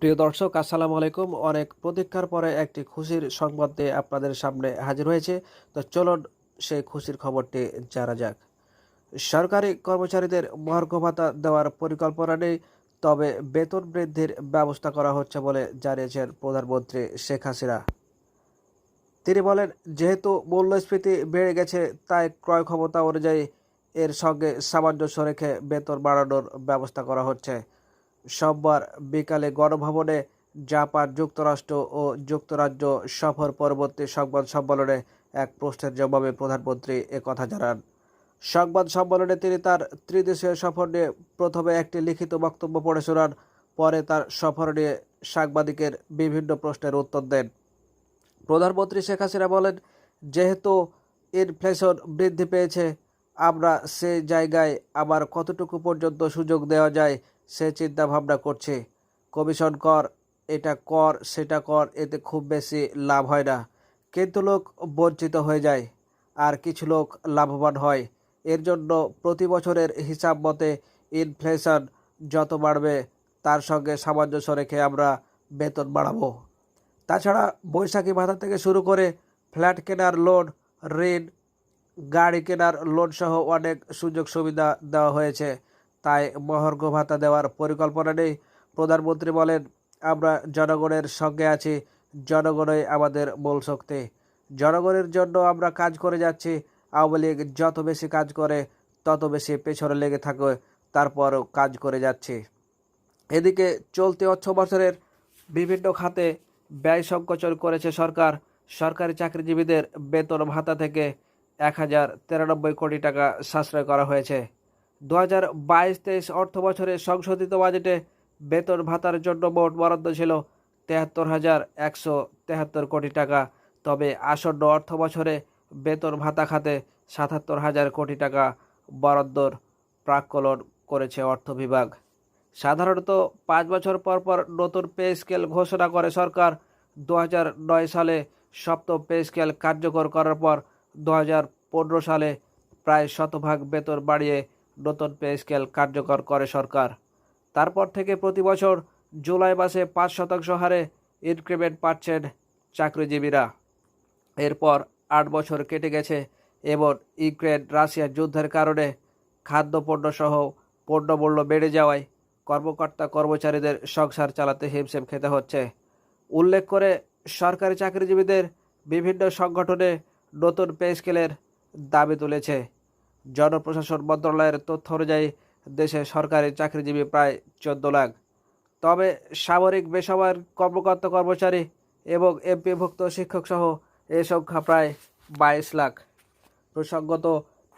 প্রিয় দর্শক, আসসালামু আলাইকুম। অনেক প্রতীক্ষার পরে একটি খুশির সংবাদ দিয়ে আপনাদের সামনে হাজির হয়েছে। তো চলুন সেই খুশির খবরটি জানা যাক। সরকারি কর্মচারীদের মহার্ঘ ভাতা দেওয়ার পরিকল্পনা নেই, তবে বেতন বৃদ্ধির ব্যবস্থা করা হচ্ছে বলে জানিয়েছেন প্রধানমন্ত্রী শেখ হাসিনা। তিনি বলেন, যেহেতু মূল্যস্ফীতি বেড়ে গেছে, তাই ক্রয় ক্ষমতা অনুযায়ী এর সঙ্গে সামঞ্জস্য রেখে বেতন বাড়ানোর ব্যবস্থা করা হচ্ছে। সোমবার বিকালে গণভবনে জাপান যুক্তরাষ্ট্র ও যুক্তরাজ্য সফর পরবর্তী সংবাদ সম্মেলনে এক প্রশ্নের জবাবে প্রধানমন্ত্রী একথা জানান। সংবাদ সম্মেলনে তিনি তার ত্রিদেশীয় সফর নিয়ে প্রথমে একটি লিখিত বক্তব্য পড়ে শোনান, পরে তার সফর নিয়ে সাংবাদিকের বিভিন্ন প্রশ্নের উত্তর দেন। প্রধানমন্ত্রী শেখ হাসিনা বলেন, যেহেতু ইনফ্লেশন বৃদ্ধি পেয়েছে, আমরা সে জায়গায় আবার কতটুকু পর্যন্ত সুযোগ দেওয়া যায় সে চিন্তা ভাবনা করছে, কমিশন কর, এটা কর, সেটা কর, এতে খুব বেশি লাভ হয় না। কিন্তু লোক বঞ্চিত হয়ে যায়। আর কিছু লোক লাভবান হয়। এর জন্য প্রতি বছরের হিসাব মতে ইনফ্লেশন যত বাড়বে, তার সঙ্গে সামঞ্জস্য রেখে আমরা বেতন বাড়াবো। তাছাড়া বৈশাখী ভাতা থেকে শুরু করে ফ্ল্যাট কেনার লোন, ঋণ, গাড়ি কেনার লোন সহ অনেক সুযোগ সুবিধা দেওয়া হয়েছে। তাই মহার্ঘ ভাতা দেওয়ার পরিকল্পনা নেই। প্রধানমন্ত্রী বলেন, আমরা জনগণের সঙ্গে আছি, জনগণই আমাদের মূল শক্তি। জনগণের জন্য আমরা কাজ করে যাচ্ছি, আওয়ামী লীগ যত বেশি কাজ করে, তত বেশি পেছনে লেগে থাকে, তারপরও কাজ করে যাচ্ছি। এদিকে চলতি অর্থ বছরের বিভিন্ন খাতে ব্যয় সংকোচন করেছে সরকার। সরকারি চাকরিজীবীদের বেতন ভাতা থেকে এক হাজার তিরানব্বই কোটি টাকা সাশ্রয় করা হয়েছে। দু হাজার বাইশ তেইশ অর্থ বছরে সংশোধিত বাজেটে বেতন ভাতার জন্য মোট বরাদ্দ ছিল তেহাত্তর হাজার একশো তেহাত্তর কোটি টাকা। তবে আসন্ন অর্থ বছরে বেতন ভাতা খাতে সাতাত্তর হাজার কোটি টাকা বরাদ্দর প্রাক্কলন করেছে অর্থ বিভাগ। সাধারণত পাঁচ বছর পর পর নতুন পে স্কেল ঘোষণা করে সরকার। দু সালে সপ্তম পে স্কেল কার্যকর করার পর দু সালে প্রায় শতভাগ বেতন বাড়িয়ে নতুন পে স্কেল কার্যকর করে সরকার। তারপর থেকে প্রতি বছর জুলাই মাসে পাঁচ শতাংশ হারে ইনক্রিমেন্ট পাচ্ছেন চাকরিজীবীরা। এরপর আট বছর কেটে গেছে এবং ইউক্রেন রাশিয়ার যুদ্ধের কারণে খাদ্যপণ্য সহ পণ্যমূল্য বেড়ে যাওয়ায় কর্মকর্তা কর্মচারীদের সংসার চালাতে হিমশিম খেতে হচ্ছে। উল্লেখ করে সরকারি চাকরিজীবীদের বিভিন্ন সংগঠনে নতুন পে স্কেলের দাবি তুলেছে। জনপ্রশাসন মন্ত্রণালয়ের তথ্য অনুযায়ী দেশে সরকারি চাকরিজীবী প্রায় চোদ্দ লাখ। তবে সামরিক বেসামরিক কর্মকর্তা কর্মচারী এবং এমপিভুক্ত শিক্ষক সহ এ সংখ্যা প্রায় বাইশ লাখ। প্রসঙ্গত,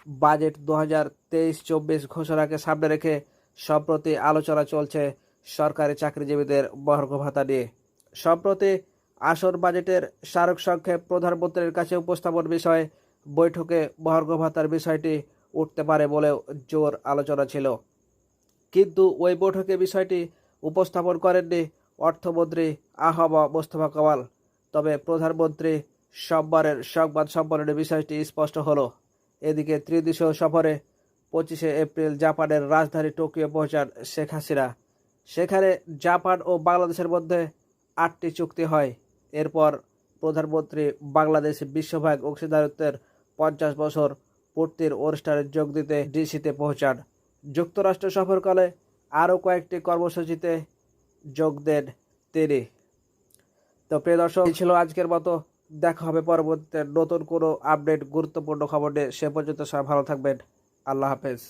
বাজেট দু হাজার তেইশ চব্বিশ ঘোষণাকে সামনে রেখে সম্প্রতি আলোচনা চলছে সরকারি চাকরিজীবীদের মহার্ঘ ভাতা নিয়ে। সম্প্রতি আসন বাজেটের স্মারক সংক্ষেপ প্রধানমন্ত্রীর কাছে উপস্থাপন বিষয়ে বৈঠকে মহার্ঘ ভাতার বিষয়টি উঠতে পারে বলেও জোর আলোচনা ছিল। কিন্তু ওই বৈঠকে বিষয়টি উপস্থাপন করেননি অর্থমন্ত্রী আহমা মোস্তফা কামাল। তবে প্রধানমন্ত্রী সোমবারের সংবাদ সম্মেলনে বিষয়টি স্পষ্ট হলো। এদিকে ত্রিদেশীয় সফরে পঁচিশে এপ্রিল জাপানের রাজধানী টোকিও পৌঁছান শেখ হাসিনা। সেখানে জাপান ও বাংলাদেশের মধ্যে আটটি চুক্তি হয়। এরপর প্রধানমন্ত্রী বাংলাদেশ বিশ্বভাগ অংশীদারিত্বের পঞ্চাশ বছর পূর্তির অনুষ্ঠানে যোগ দিতে ডিসিতে পৌঁছান। যুক্তরাষ্ট্র সফরকালে আরও কয়েকটি কর্মসূচিতে যোগ দেন তিনি। তো প্রিয় দর্শক ছিল আজকের মতো। দেখা হবে পরবর্তীতে নতুন কোনো আপডেট গুরুত্বপূর্ণ খবর নিয়ে। সে পর্যন্ত সবাই ভালো থাকবেন। আল্লাহ হাফেজ।